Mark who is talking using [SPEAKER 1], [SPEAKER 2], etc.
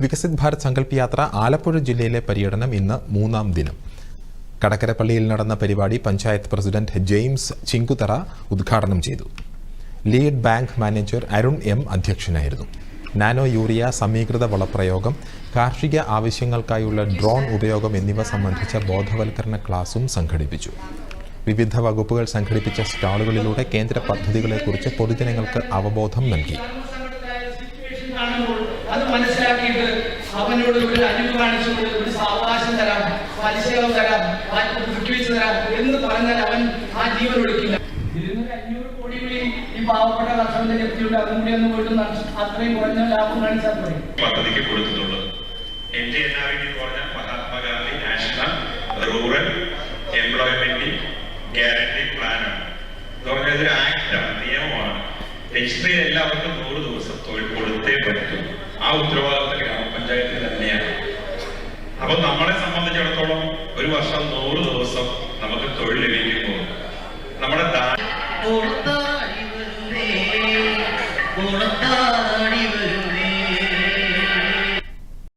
[SPEAKER 1] വികസിത് ഭാരത് സങ്കല്പ് യാത്ര ആലപ്പുഴ ജില്ലയിലെ പര്യടനം ഇന്ന് മൂന്നാം ദിനം. കടക്കരപ്പള്ളിയിൽ നടന്ന പരിപാടി പഞ്ചായത്ത് പ്രസിഡന്റ് ജെയിംസ് ചിങ്കുതറ ഉദ്ഘാടനം ചെയ്തു. Lead bank manager Arun M അധ്യക്ഷനായിരുന്നു. നാനോ യൂറിയ സമീകൃത വളപ്രയോഗം കാർഷിക ആവശ്യങ്ങൾക്കായുള്ള ഡ്രോൺ ഉപയോഗം എന്നിവ സംബന്ധിച്ച ബോധവൽക്കരണ ക്ലാസും സംഘടിപ്പിച്ചു. വിവിധ വകുപ്പുകൾ സംഘടിപ്പിച്ച സ്റ്റാളുകളിലൂടെ കേന്ദ്ര പദ്ധതികളെക്കുറിച്ച് പൊതുജനങ്ങൾക്ക് അവബോധം നൽകി.
[SPEAKER 2] കാണുമ്പോൾ അത് മനസ്സിലാക്കിയിട്ട് അവനോട് ഒരു അരിവ് കാണിച്ചുകൊണ്ട് ഒരു സാവകാശം തരാം പരിശീലനം തരാം വിട്ടുവീഴ്ച തരാം എന്ന് പറഞ്ഞാൽ അവൻ ആ ജീവൻ ഒടുക്കില്ല കോടി ഈ കുറഞ്ഞ ലാഭം കാണിച്ചാൽ
[SPEAKER 3] പദ്ധതിക്ക് കൊടുത്തിട്ടുള്ളത്. നാഷണൽ റൂറൽ എംപ്ലോയ്മെന്റ് ഗ്യാരണ്ടി എല്ലാവർക്കും നൂറ് ദിവസം തൊഴിൽ കൊടുത്തേ പറ്റൂ ആ ഉത്തരവാദിത്തം ഗ്രാമപഞ്ചായത്തിന് തന്നെയാണ്. അപ്പൊ നമ്മളെ സംബന്ധിച്ചിടത്തോളം ഒരു വർഷം നൂറ് ദിവസം നമുക്ക് തൊഴിൽ ലഭിക്കുമ്പോൾ നമ്മുടെ ദാ